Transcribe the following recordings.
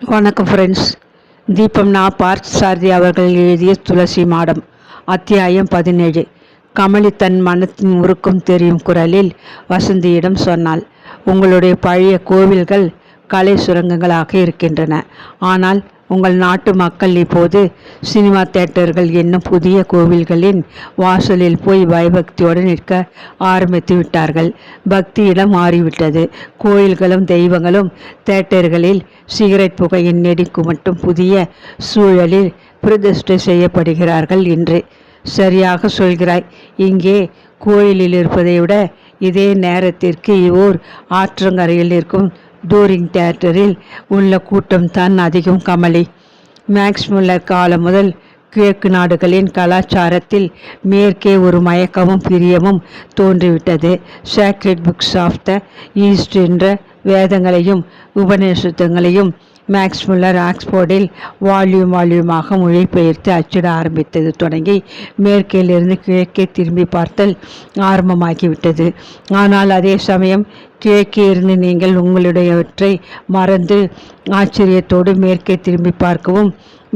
வணக்கம் ஃப்ரெண்ட்ஸ் தீபம் நா பார்த் சாரதி அவர்கள் எழுதிய துளசி மாடம் அத்தியாயம் பதினேழு. கமலி தன் மனத்தின் உருக்கம் தெரியும் குரலில் வசந்தியிடம் சொன்னாள் உங்களுடைய பழைய கோவில்கள் கலை சுரங்கங்களாக இருக்கின்றன. ஆனால் உங்கள் நாட்டு மக்கள் இப்போது சினிமா தேட்டர்கள் என்னும் புதிய கோவில்களின் வாசலில் போய் பயபக்தியோடு நிற்க ஆரம்பித்து விட்டார்கள். பக்தியிடம் மாறிவிட்டது. கோயில்களும் தெய்வங்களும் தேட்டர்களில் சிகரெட் புகையின் நெடிக்கு மட்டும் புதிய சூழலில் பிரதிஷ்டை செய்யப்படுகிறார்கள் என்று சரியாக சொல்கிறாய். இங்கே கோயிலில் இருப்பதை விட இதே நேரத்திற்கு ஓர் ஆற்றங்கரையில் இருக்கும் டூரிங் தியேட்டரில் உள்ள கூட்டம் தான் அதிகம் கமலி. மேக்ஸ் முல்லர் காலம் முதல் கிழக்கு நாடுகளின் கலாச்சாரத்தில் மேற்கே ஒரு மயக்கமும் பிரியமும் தோன்றிவிட்டது. Sacred books of the east என்ற வேதங்களையும் உபநிஷத்தங்களையும் மேக்ஸ் முல்லர் ஆக்ஸ்போர்டில் வால்யூம் வால்யூமாக மொழிபெயர்த்து அச்சிட ஆரம்பித்தது. தொடங்கி மேற்கிலிருந்து கிழக்கே திரும்பி பார்த்தல் ஆரம்பமாகிவிட்டது. ஆனால் அதே சமயம் கிழக்கே இருந்து நீங்கள் உங்களுடையவற்றை மறந்து ஆச்சரியத்தோடு மேற்கே திரும்பி பார்க்கவும்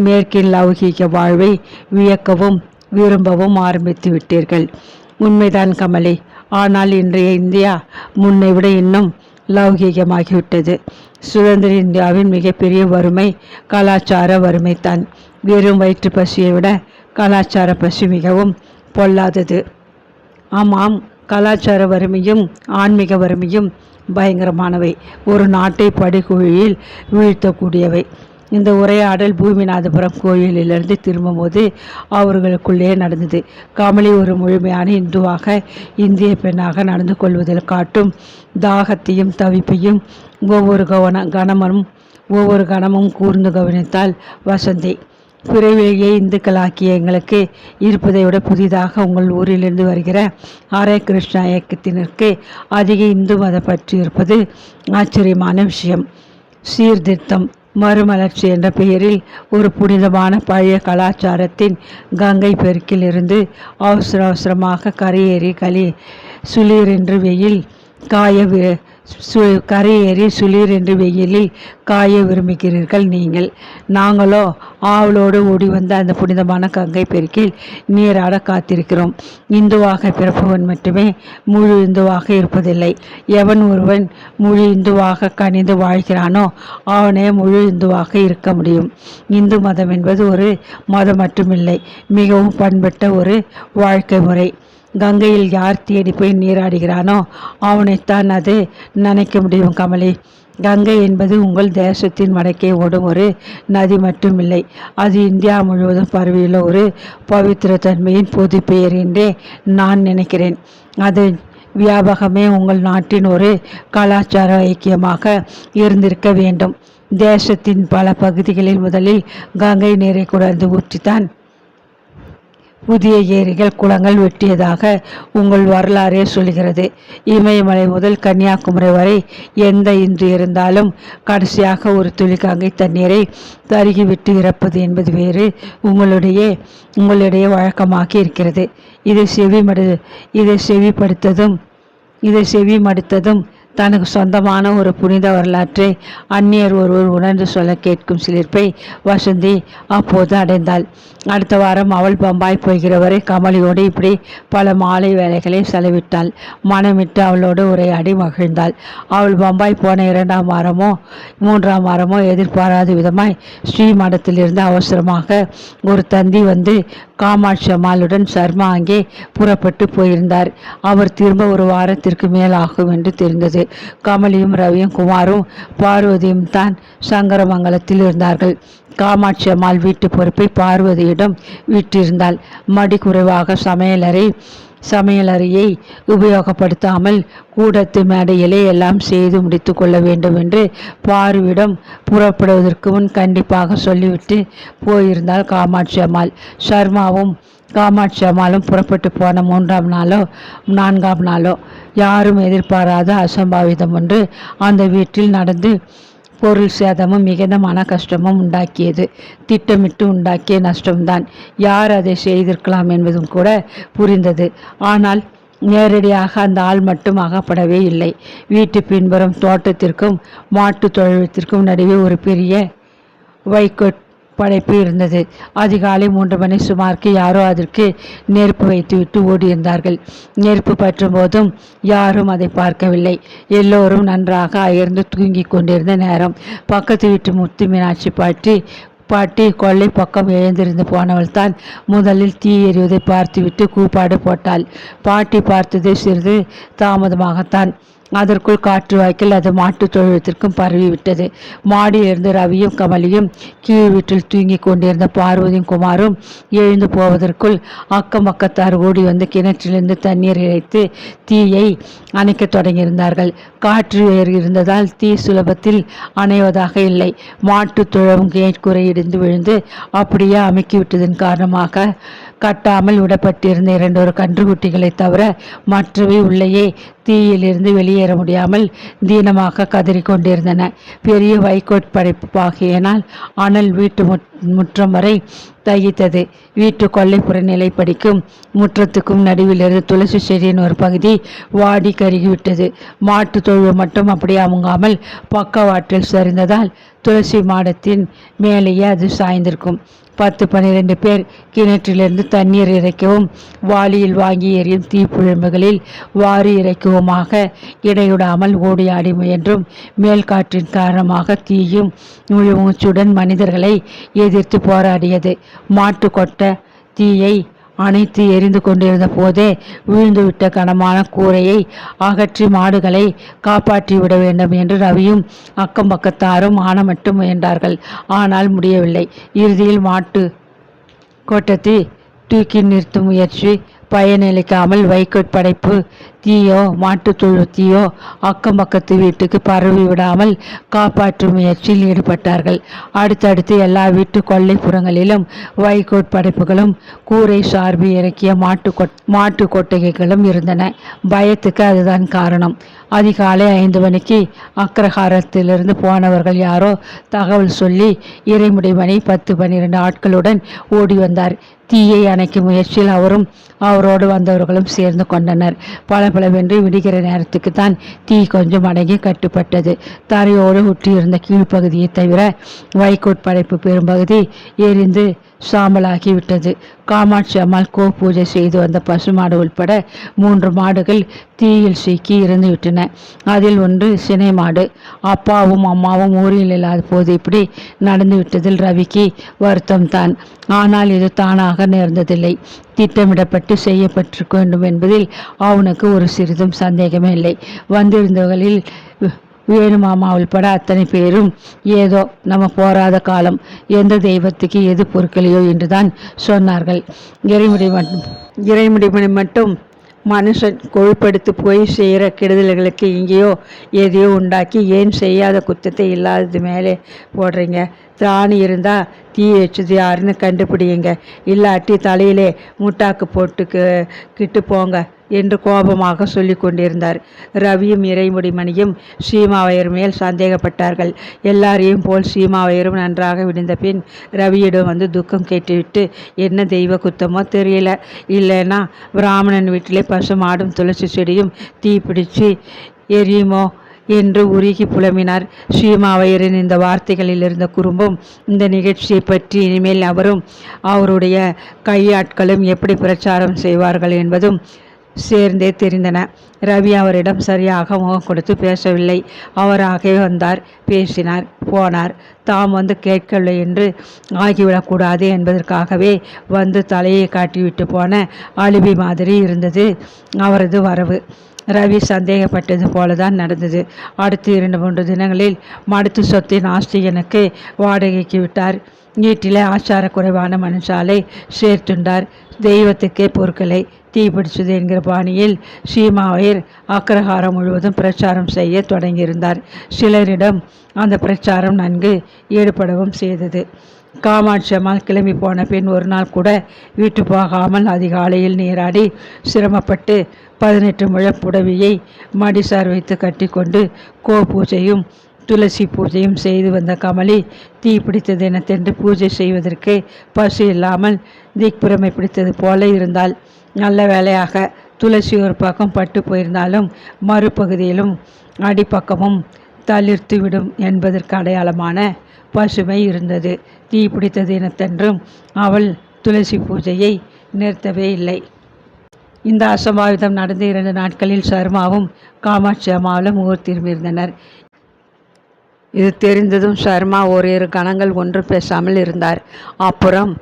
மேற்கின் லௌகீக வாழ்வை வியக்கவும் விரும்பவும் ஆரம்பித்து விட்டீர்கள். உண்மைதான் கமலி. ஆனால் இன்றைய இந்தியா முன்னை விட இன்னும் லௌகீகமாகிவிட்டது. சுதந்திர இந்தியாவின் மிகப்பெரிய வறுமை கலாச்சார வறுமைத்தான் வெறும் வயிற்று பசியை விட கலாச்சார பசி மிகவும் பொல்லாதது. ஆமாம் கலாச்சார வறுமையும் ஆன்மீக வறுமையும் பயங்கரமானவை. ஒரு நாட்டை படுகுழியில் வீழ்த்தக்கூடியவை. இந்த உரையாடல் பூமிநாதபுரம் கோயிலிலிருந்து திரும்பும்போது அவர்களுக்குள்ளே நடந்தது. கமலி ஒரு முழுமையான இந்துவாக இந்திய பெண்ணாக நடந்து கொள்வதில் காட்டும் தாகத்தையும் தவிப்பையும் ஒவ்வொரு கவன கணமும் ஒவ்வொரு கணமும் கூர்ந்து கவனித்தால் வசந்தி. பிறவிலேயே இந்துக்களாக்கிய எங்களுக்கு இருப்பதை விட புதிதாக உங்கள் ஊரிலிருந்து வருகிற ஆரே கிருஷ்ணா இயக்கத்தினருக்கு அதிக இந்து மத பற்றி இருப்பது ஆச்சரியமான விஷயம். சீர்திருத்தம் மறுமலர்ச்சி என்ற பெயரில் ஒரு புனிதமான பழைய கலாச்சாரத்தின் கங்கை பெருக்கில் இருந்து அவசர அவசரமாக கரையேறி களி சுளீரென்று வெயில் காய சு கரையேறி சுளீர் என்று வெயிலில் காய விரும்புகிறீர்கள் நீங்கள். நாங்களோ ஆவலோடு ஓடி வந்த அந்த புனிதமான கங்கை பெருக்கில் நீராட காத்திருக்கிறோம். இந்துவாக பிறப்பவன் மட்டுமே முழு இந்துவாக இருப்பதில்லை. எவன் ஒருவன் முழு இந்துவாக கணிந்து வாழ்கிறானோ அவனே முழு இந்துவாக இருக்க முடியும். இந்து மதம் என்பது ஒரு மதம் மட்டுமில்லை மிகவும் பண்பட்ட ஒரு வாழ்க்கை முறை. கங்கையில் யார் தேடி போய் நீராடுகிறானோ அவனைத்தான் அது நினைக்க முடியும் கமலி. கங்கை என்பது உங்கள் தேசத்தின் வடக்கே ஓடும் ஒரு நதி மட்டுமில்லை. அது இந்தியா முழுவதும் பரவியுள்ள ஒரு பவித்திர தன்மையின் பொது பெயர் என்றே நான் நினைக்கிறேன். அது வியாபகமே உங்கள் நாட்டின் ஒரு கலாச்சார ஐக்கியமாக இருந்திருக்க வேண்டும். தேசத்தின் பல பகுதிகளில் முதலில் கங்கை நீரை குடர்ந்து ஊற்றித்தான் புதிய ஏரிகள் குளங்கள் வெட்டியதாக உங்கள் வரலாறே சொல்கிறது இமயமலை முதல் கன்னியாகுமரி வரை எந்த இன்று இருந்தாலும் கடைசியாக ஒரு துளி தண்ணீரை தருகிவிட்டு இறப்பது என்பது வேறு உங்களுடைய உங்களுடைய வழக்கமாகி இருக்கிறது. இதை செவி மடு இதை செவிப்படுத்ததும் இதை செவி மடுத்ததும் தனக்கு சொந்தமான ஒரு புனித வரலாற்றை அந்நியர் ஒருவர் உணர்ந்து சொல்ல கேட்கும் சிலிர்ப்பை வசந்தி அப்போது அடைந்தாள். அடுத்த வாரம் அவள் பம்பாய் போகிறவரை கமலியோடு இப்படி பல மாலை வேலைகளை செலவிட்டாள். மனமிட்டு அவளோடு உரையாடி மகிழ்ந்தாள். அவள் பம்பாய் போன இரண்டாம் வாரமோ மூன்றாம் வாரமோ எதிர்பாராத விதமாய் ஸ்ரீ மடத்திலிருந்து அவசரமாக ஒரு தந்தி வந்து காமாட்சி அம்மாளுடன் சர்மா அங்கே புறப்பட்டு போயிருந்தார். அவர் திரும்ப ஒரு வாரத்திற்கு மேலாகும் என்று தெரிந்தது. கமலியும் ரவியும் குமாரும் பார்வதியும் தான் சங்கரமங்கலத்தில் இருந்தார்கள். காமாட்சி அம்மாள் வீட்டு பொறுப்பை பார்வதியிடம் விட்டிருந்தாள். மடி குறைவாக சமையலறை சமையலறையை உபயோகப்படுத்தாமல் கூடத்து மேடையிலே எல்லாம் செய்து முடித்து கொள்ள வேண்டும் என்று பார்விடம் புறப்படுவதற்கு முன் கண்டிப்பாக சொல்லிவிட்டு போயிருந்தாள் காமாட்சி அம்மாள். சர்மாவும் காமாட்சி அம்மாலும் புறப்பட்டு போன மூன்றாம் நாளோ நான்காம் நாளோ யாரும் எதிர்பாராத அசம்பாவிதம் ஒன்று அந்த வீட்டில் நடந்து பொருள் சேதமும் மிகுந்த மன கஷ்டமும் உண்டாக்கியது. திட்டமிட்டு உண்டாக்கிய நஷ்டம்தான். யார் அதை செய்திருக்கலாம் என்பதும் கூட புரிந்தது. ஆனால் நேரடியாக அந்த ஆள் மட்டும் அகப்படவே இல்லை. வீட்டு பின்புறம் தோட்டத்திற்கும் மாட்டு தொழிலத்திற்கும் நடுவே ஒரு பெரிய வைக்கோற் படைப்பு இருந்தது. அதிகாலை மூன்று மணி சுமாருக்கு யாரோ அதற்கு நெருப்பு வைத்துவிட்டு ஓடியிருந்தார்கள். நெருப்பு பற்றும் போதும் யாரும் அதை பார்க்கவில்லை. எல்லோரும் நன்றாக அயர்ந்து தூங்கிக் கொண்டிருந்த நேரம். பக்கத்து வீட்டு முத்து மீனாட்சி பாட்டி பாட்டி கொள்ளை பக்கம் எழுந்திருந்து போனவள் தான் முதலில் தீ எறிவதை பார்த்துவிட்டு கூப்பாடு போட்டாள். பாட்டி பார்த்தது சிறிது தாமதமாகத்தான். அதற்குள் காற்று வாய்க்கில் அது மாட்டுத் தொழுவத்திற்கும் பரவிவிட்டது. மாடியிலிருந்து ரவியும் கமலியும் கீழ் வீட்டில் தூங்கிக் கொண்டிருந்த பார்வதியும் குமாரும் எழுந்து போவதற்குள் அக்கம் பக்கத்தார் ஓடி வந்து கிணற்றிலிருந்து தண்ணீர் இறைத்து தீயை அணைக்கத் தொடங்கியிருந்தார்கள். காற்று வேறு இருந்ததால் தீ சுலபத்தில் அணைவதாக இல்லை. மாட்டுத் தொழவும் கேட்குறை இடிந்து விழுந்து அப்படியே அமுக்கிவிட்டதன் காரணமாக கட்டாமல் விடப்பட்டிருந்த இரண்டொரு கன்றுக்குட்டிகளை தவிர மற்றவை உள்ளேயே தீயிலிருந்து வெளியேற முடியாமல் தீனமாக கதறிக்கொண்டிருந்தன. பெரிய வைக்கோட் படைப்பாகியனால் அனல் வீட்டு முற் முற்றம் வரை தகித்தது. வீட்டு கொல்லைப்புற நிலைப்படிக்கும் முற்றத்துக்கும் நடுவிலிருந்து துளசி செடியின் ஒரு பகுதி வாடி கருகிவிட்டது. மாட்டு தொழுவு மட்டும் அப்படியே அமுங்காமல் பக்கவாட்டில் சரிந்ததால் துளசி மாடத்தின் மேலேயே அது சாய்ந்திருக்கும். பத்து பன்னிரண்டு பேர் கிணற்றிலிருந்து தண்ணீர் இறைக்கவும் வாளியில் வாங்கி எறியும் தீப்புழம்புகளில் வாரி இறைக்கவுமாக. இடைவிடாமல் ஓடி ஆடி முயன்றும் மேல்காற்றின் காரணமாக தீயும் முழுமூச்சுடன் மனிதர்களை எதிர்த்து போராடியது. மாட்டு கொட்ட தீயை அனைத்து எரிந்து கொண்டிருந்த போதே விழுந்துவிட்ட கனமான கூரையை அகற்றி மாடுகளை காப்பாற்றி விட வேண்டும் என்று ரவியும் அக்கம் பக்கத்தாரும் ஆனமட்டும் முயன்றார்கள். ஆனால் முடியவில்லை. இறுதியில் மாட்டு கோட்டத்தை தூக்கி நிறுத்தும் முயற்சி பயனளிக்காமல் வைக்கோற் படைப்பு தீயோ மாட்டு தீயோ அக்கம் பக்கத்து வீட்டுக்கு பரவி விடாமல் காப்பாற்றும் முயற்சியில் ஈடுபட்டார்கள். அடுத்தடுத்து எல்லா வீட்டு கொள்ளைப்புறங்களிலும் வைகோட் படைப்புகளும் கூரை சார்பு இறக்கிய மாட்டு கொட் மாட்டு கொட்டகைகளும் இருந்தன. பயத்துக்கு அதுதான் காரணம். அதிகாலை ஐந்து மணிக்கு அக்ரஹாரத்திலிருந்து போனவர்கள் யாரோ தகவல் சொல்லி இறைமுடிமணி பத்து பன்னிரண்டு ஆட்களுடன் ஓடி வந்தார். தீயை அணைக்கும் முயற்சியில் அவரும் அவரோடு வந்தவர்களும் சேர்ந்து கொண்டனர். பளபளவென்று விடுகிற நேரத்துக்கு தான் தீ கொஞ்சம் அடங்கி கட்டுப்பட்டது. தரையோடு ஒட்டியிருந்த கீழ்ப்பகுதியை தவிர வைக்கோட் படைப்பு பெரும்பகுதி எரிந்து சாம்பலாகிவிட்டது. காமாட்சி அம்மாள் கோ பூஜை செய்து வந்த பசுமாடு உள்பட மூன்று மாடுகள் தீயில் சிக்கி இறந்துவிட்டன. அதில் ஒன்று சினை மாடு. அப்பாவும் அம்மாவும் ஊரில் இல்லாத போது இப்படி நடந்துவிட்டதில் ரவிக்கு வருத்தம் தான். ஆனால் இது தானாக நேர்ந்ததில்லை. திட்டமிடப்பட்டு செய்யப்பட்டிருக்க வேண்டும் என்பதில் அவனுக்கு ஒரு சிறிதும் சந்தேகமே இல்லை. வந்திருந்தவர்களில் வேணுமாமா உள்பட அத்தனை பேரும் ஏதோ நம்ம போராத காலம் எந்த தெய்வத்துக்கு எது பொருட்களையோ என்றுதான் சொன்னார்கள். இறைமுடி மட்டும் இறைமுடிமணி மட்டும் மனுஷன் கொழுப்படுத்து போய் செய்கிற கெடுதல்களுக்கு இங்கேயோ எதையோ உண்டாக்கி ஏன் செய்யாத குத்தத்தை இல்லாதது மேலே போடுறீங்க? திராணி இருந்தால் தீ வச்சது யாருன்னு கண்டுபிடிங்க இல்லாட்டி தலையிலே முட்டாக்கு போட்டுக்கு கிட்டு போங்க என்று கோபமாக சொல்லி கொண்டிருந்தார். ரவியும் இறைமுடிமணியும் சீமாவையர் மேல் சந்தேகப்பட்டார்கள். எல்லாரையும் போல் சீமாவையரும் நன்றாக விடுந்த பின் ரவியிடம் வந்து துக்கம் கேட்டுவிட்டு என்ன தெய்வ குத்தமோ தெரியல. இல்லைன்னா பிராமணன் வீட்டிலே பசு மாடும் துளசி செடியும் தீ பிடிச்சு எரியுமோ? என்று உருகி புலம்பினார். ஸ்ரீமாவையரின் இந்த வார்த்தைகளில் இருந்த குறும்பும் இந்த நிகழ்ச்சியை பற்றி இனிமேல் அவரும் அவருடைய கையாட்களும் எப்படி பிரச்சாரம் செய்வார்கள் என்பதும் சேர்ந்தே தெரிந்தன. ரவி அவரிடம் சரியாக முகம் கொடுத்து பேசவில்லை. அவராகவே வந்தார் பேசினார் போனார். தாம் வந்து கேட்கவில்லை என்று ஆகிவிடக்கூடாது என்பதற்காகவே வந்து தலையை காட்டிவிட்டு போன அழுவி மாதிரி இருந்தது அவரது வரவு. ரவி சந்தேகப்பட்டது போலதான் நடந்தது. அடுத்து இரண்டு மூன்று தினங்களில் மடுத்து சொத்தின் ஆஸ்திகனுக்கு வாடகைக்கு விட்டார். வீட்டிலே ஆச்சார குறைவான மனுஷாலை சேர்த்துண்டார். தெய்வத்துக்கே பொருட்களை தீப்பிடிச்சது என்கிற பாணியில் சீமாவையர் அக்ரஹாரம் முழுவதும் பிரச்சாரம் செய்ய தொடங்கியிருந்தார். சிலரிடம் அந்த பிரச்சாரம் நன்கு ஈடுபடவும் செய்தது. காமாட்சி அம்மாள் கிளம்பி போன பின் ஒரு நாள் கூட வீட்டு போகாமல் அதிகாலையில் நீராடி சிரமப்பட்டு பதினெட்டு முழ புடவையை மடிசார் வைத்து கட்டிக்கொண்டு கோ பூஜையும் துளசி பூஜையும் செய்து வந்த கமலி தீ பிடித்தது எனத்தென்று பூஜை செய்வதற்கு பசு இல்லாமல் திக்புறமை பிடித்தது போல இருந்தால் நல்ல வேலையாக துளசி ஒரு பக்கம் பட்டு போயிருந்தாலும் மறுபகுதியிலும் அடிப்பக்கமும் தளிர்த்து விடும் என்பதற்கு அடையாளமான பசுமை இருந்தது. தீ பிடித்த தினத்தன்றும் அவள் துளசி பூஜையை நிறுத்தவே இல்லை. இந்த அசம்பாவிதம் நடந்த இரண்டு நாட்களில் சர்மாவும் காமாட்சி அம்மாவிலும் ஊர் திரும்பியிருந்தனர். இது தெரிந்ததும் சர்மா ஓரிரு கணங்கள் ஒன்றும் பேசாமல் இருந்தார். அப்புறம்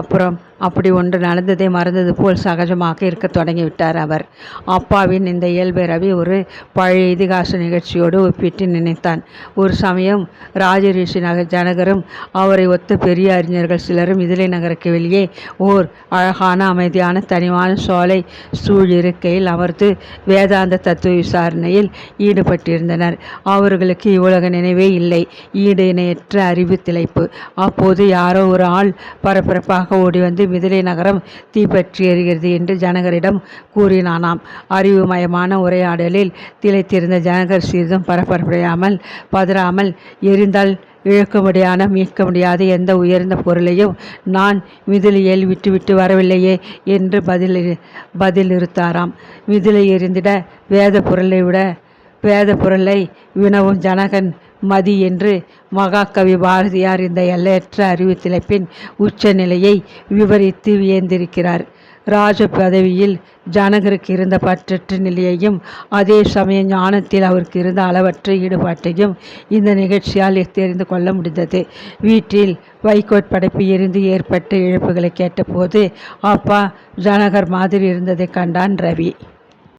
அப்புறம் அப்படி ஒன்று நடந்ததை மறந்தது போல் சகஜமாக இருக்க தொடங்கிவிட்டார் அவர். அப்பாவின் இந்த இயல்பை ரவி ஒரு பழைய இதிகாச நிகழ்ச்சியோடு ஒப்பிட்டு நினைத்தான். ஒரு சமயம் ராஜரிஷி நகர் ஜனகரும் அவரை ஒத்த பெரிய அறிஞர்கள் சிலரும் இதிலை நகருக்கு வெளியே ஓர் அழகான அமைதியான தனிவான சோலை சூழிருக்கையில் அமர்ந்து வேதாந்த தத்துவ விசாரணையில் ஈடுபட்டிருந்தனர். அவர்களுக்கு இவ்வுலக நினைவே இல்லை. ஈடு இணையற்ற அறிவு திளைப்பு. அப்போது யாரோ ஒரு ஆள் பரபரப்பாக ஓடி வந்து மிதிலை நகரம் தீப்பற்றி எரிகிறது என்று ஜனகரிடம் கூறினானாம். அறிவுமயமான உரையாடலில் திளைத்திருந்த ஜனகர் சிறிதும் பரபரப்படையாமல் பதறாமல் எரிந்தால் இழக்க முடியாத மீட்க முடியாத எந்த உயர்ந்த பொருளையும் நான் மிதிலையில் விட்டுவிட்டு வரவில்லையே என்று பதில் பதிலிருத்தாராம் மிதிலை எரிந்திட வேத பொருளை விட வேத பொருளை வினவும் ஜனகன் மதி என்று மகாகவி பாரதியார் இந்த எல்லையற்ற அறிவு உச்சநிலையை உச்ச நிலையை விவரித்து வியந்திருக்கிறார். ராஜ பதவியில் ஜனகருக்கு இருந்த பற்றற்ற நிலையையும் அதே சமய ஞானத்தில் அவருக்கு இருந்த அளவற்ற ஈடுபாட்டையும் இந்த நிகழ்ச்சியால் தெரிந்து கொள்ள முடிந்தது. வீட்டில் வைகோட் படைப்பு இருந்து ஏற்பட்ட இழப்புகளை கேட்டபோது அப்பா ஜனகர் மாதிரி இருந்ததை கண்டான் ரவி.